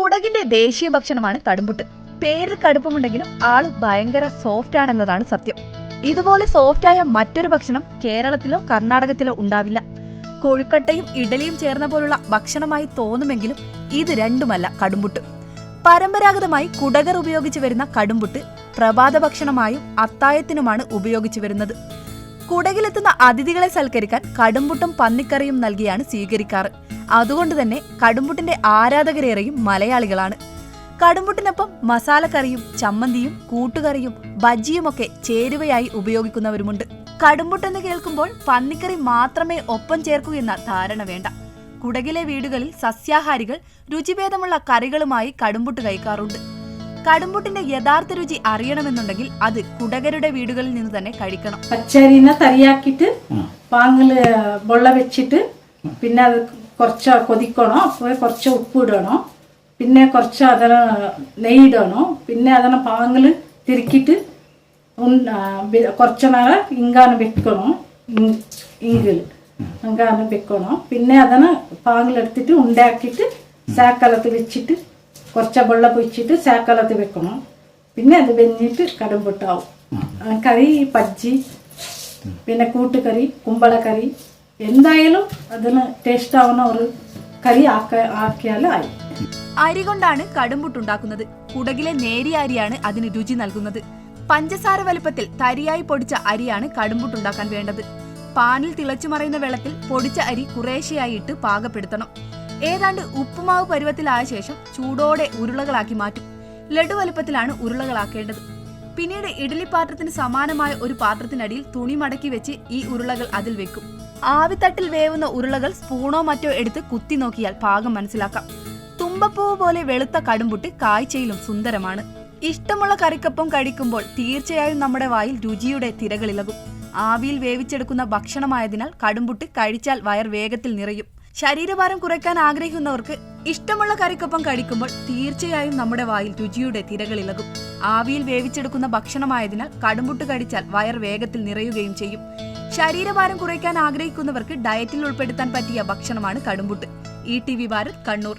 കുടകിന്റെ ദേശീയ ഭക്ഷണമാണ് കടുംപുട്ട്. പേരിൽ കടുപ്പമുണ്ടെങ്കിലും ആൾ ഭയങ്കര സോഫ്റ്റ് ആണെന്നതാണ് സത്യം. ഇതുപോലെ സോഫ്റ്റ് ആയ മറ്റൊരു ഭക്ഷണം കേരളത്തിലോ കർണാടകത്തിലോ ഉണ്ടാവില്ല. കൊഴുക്കട്ടയും ഇഡലിയും ചേർന്ന പോലുള്ള ഭക്ഷണമായി തോന്നുമെങ്കിലും ഇത് രണ്ടുമല്ല കടുംപുട്ട്. പരമ്പരാഗതമായി കുടകർ ഉപയോഗിച്ചു വരുന്ന കടുംപുട്ട് പ്രഭാത ഭക്ഷണമായും അത്തായത്തിനുമാണ് ഉപയോഗിച്ചു വരുന്നത്. കുടകിലെത്തുന്ന അതിഥികളെ സൽക്കരിക്കാൻ കടുംപുട്ടും പന്നിക്കറിയും നൽകിയാണ് സ്വീകരിക്കാറ്. അതുകൊണ്ട് തന്നെ കടുംപുട്ടിന്റെ ആരാധകരേറെയും മലയാളികളാണ്. കടുംപുട്ടിനൊപ്പം മസാലക്കറിയും ചമ്മന്തിയും കൂട്ടുകറിയും ബജ്ജിയുമൊക്കെ ചേരുവയായി ഉപയോഗിക്കുന്നവരുമുണ്ട്. കടുംപുട്ടെന്ന് കേൾക്കുമ്പോൾ പന്നിക്കറി മാത്രമേ ഒപ്പം ചേർക്കൂ എന്ന ധാരണ വേണ്ട. കുടകിലെ വീടുകളിൽ സസ്യാഹാരികൾ രുചിഭേദമുള്ള കറികളുമായി കടുംപുട്ട് കഴിക്കാറുണ്ട്. കടുംപുട്ടിന്റെ യഥാർത്ഥ രുചി അറിയണമെന്നുണ്ടെങ്കിൽ അത് കുടകരുടെ വീടുകളിൽ നിന്ന് തന്നെ കഴിക്കണം. പച്ചരിനെ തരിയാക്കിയിട്ട് പാങ്ങിൽ വെള്ള വെച്ചിട്ട് പിന്നെ അത് കുറച്ച് കൊതിക്കണം. അപ്പോൾ കുറച്ച് ഉപ്പ് ഇടണം. പിന്നെ കുറച്ച് അതിന് ഇടണോ. പിന്നെ അതിനെ പാങ്ങിൽ തിരുക്കിയിട്ട് കുറച്ച് നേരം ഇങ്കാന് വെക്കണം. ഇങ്കിൽ ഇങ്കിൽ ഇങ്കാന് വെക്കണം. പിന്നെ അതിനെ പാങ്ങിലെടുത്തിട്ട് ഉണ്ടാക്കിയിട്ട് സാക്കലത്ത് വെച്ചിട്ട് കുറച്ച് വെള്ളം പൊഴിച്ചിട്ട് സാക്കലത്ത് വെക്കണം. പിന്നെ അത് വെഞ്ഞിട്ട് കടുമ്പിട്ടാവും കറി പജ്ജി പിന്നെ കൂട്ടുകറി കുമ്പളക്കറി. എന്തായാലും അതിന് ടേസ്റ്റ് ആവുന്ന ഒരു കറി ആക്ക ആയി. അരി കൊണ്ടാണ് കടുമ്പുട്ടുണ്ടാക്കുന്നത് കുടകിലെ നേരിയ അരിയാണ് അതിന് രുചി നൽകുന്നത്. പഞ്ചസാര വലുപ്പത്തിൽ തരിയായി പൊടിച്ച അരിയാണ് കടുമ്പുട്ടുണ്ടാക്കാൻ വേണ്ടത്. പാനിൽ തിളച്ചു മറയുന്ന വെള്ളത്തിൽ പൊടിച്ച അരി കുറേശ്ശെയായി ഇട്ട് പാകപ്പെടുത്തണം. ഏതാണ്ട് ഉപ്പുമാവ് പരുവത്തിലായ ശേഷം ചൂടോടെ ഉരുളകളാക്കി മാറ്റും. ലഡു വലുപ്പത്തിലാണ് ഉരുളകളാക്കേണ്ടത്. പിന്നീട് ഇഡലി പാത്രത്തിന് സമാനമായ ഒരു പാത്രത്തിനടിയിൽ തുണി മടക്കി വെച്ച് ഈ ഉരുളകൾ അതിൽ വെക്കും. ആവിത്തട്ടിൽ വേവുന്ന ഉരുളകൾ സ്പൂണോ മറ്റോ എടുത്ത് കുത്തി നോക്കിയാൽ പാകം മനസ്സിലാക്കാം. തുമ്പപ്പൂവ് പോലെ വെളുത്ത കടുംപുട്ടി കാഴ്ചയിലും സുന്ദരമാണ്. ഇഷ്ടമുള്ള കറിക്കൊപ്പം കഴിക്കുമ്പോൾ തീർച്ചയായും നമ്മുടെ വായിൽ രുചിയുടെ തിരകളിളകും. ആവിയിൽ വേവിച്ചെടുക്കുന്ന ഭക്ഷണമായതിനാൽ കടുംപുട്ടി കഴിച്ചാൽ വയർ വേഗത്തിൽ നിറയും. ശരീരഭാരം കുറയ്ക്കാൻ ആഗ്രഹിക്കുന്നവർക്ക് ഇഷ്ടമുള്ള കറിക്കൊപ്പം കഴിക്കുമ്പോൾ തീർച്ചയായും നമ്മുടെ വായിൽ രുചിയുടെ തിരകളിളകും ആവിയിൽ വേവിച്ചെടുക്കുന്ന ഭക്ഷണമായതിനാൽ കടുംപുട്ട് കടിച്ചാൽ വയർ വേഗത്തിൽ നിറയുകയും ചെയ്യും. ശരീരഭാരം കുറയ്ക്കാൻ ആഗ്രഹിക്കുന്നവർക്ക് ഡയറ്റിൽ ഉൾപ്പെടുത്താൻ പറ്റിയ ഭക്ഷണമാണ് കടുംപുട്ട്. E T V Bharat Kannur.